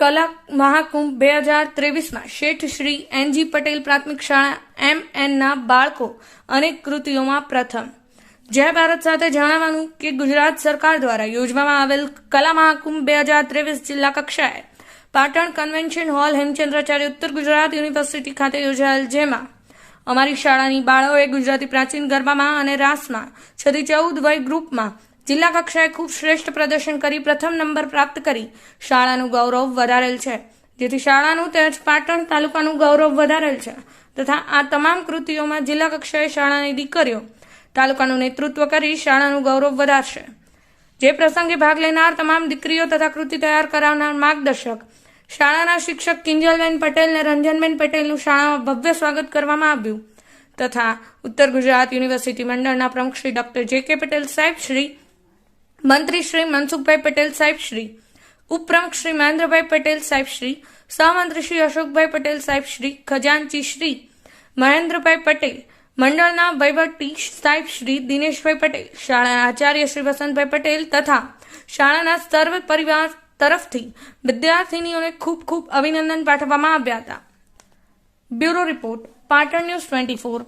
કલા મહાકુંભ બે હજાર ત્રેવીસમાં શેઠ શ્રી એનજી પટેલ પ્રાથમિક શાળા એમ એનના બાળકો અનેક કૃતિઓમાં પ્રથમ. જય ભારત સાથે જણાવવાનું કે ગુજરાત સરકાર દ્વારા યોજવામાં આવેલ કલા મહાકુંભ બે હજાર ત્રેવીસ જિલ્લા કક્ષાએ પાટણ કન્વેન્શન હોલ હેમચંદ્રાચાર્ય ઉત્તર ગુજરાત યુનિવર્સિટી ખાતે યોજાયેલ જેમાં અમારી શાળાની બાળાઓએ ગુજરાતી પ્રાચીન ગરબામાં અને રાસમાં છથી ચૌદ વય ગ્રુપમાં જિલ્લા કક્ષાએ ખૂબ શ્રેષ્ઠ પ્રદર્શન કરી, પ્રથમ નંબર પ્રાપ્ત કરી. શાળાનું ગૌરવ વધારેલ છે. જેથી શાળાનું તેમજ પાટણ તાલુકાનું ગૌરવ વધારેલ છે. તથા આ તમામ કૃતિઓમાં જિલ્લા કક્ષાએ શાળાની દીકરીઓ તાલુકાનું નેતૃત્વ કરી શાળાનું ગૌરવ વધારશે. જે પ્રસંગે ભાગ લેનાર તમામ દીકરીઓ તથા કૃતિ તૈયાર કરાવનાર માર્ગદર્શક શાળાના શિક્ષક કિંજલબેન પટેલ અને રંજનબેન પટેલનું શાળામાં ભવ્ય સ્વાગત કરવામાં આવ્યું. તથા ઉત્તર ગુજરાત યુનિવર્સિટી મંડળના પ્રમુખ શ્રી ડોક્ટર જે કે પટેલ સાહેબ, શ્રી મંત્રી શ્રી મનસુખભાઈ પટેલ સાહેબ શ્રી, ઉપપ્રમુખ શ્રી મહેન્દ્રભાઈ પટેલ સાહેબ શ્રી, સહમંત્રી શ્રી અશોકભાઈ પટેલ સાહેબ શ્રી, ખજાનચી શ્રી, મહેન્દ્રભાઈ પટેલ, મંડળના વહીવટી સાહેબ શ્રી, દિનેશભાઈ પટેલ, શાળાના આચાર્ય શ્રી વસંતભાઈ પટેલ તથા શાળાના સર્વ પરિવાર તરફથી વિદ્યાર્થીનીઓને ખૂબ ખૂબ અભિનંદન પાઠવવામાં આવ્યા હતા. Bureau report, Patan news twenty four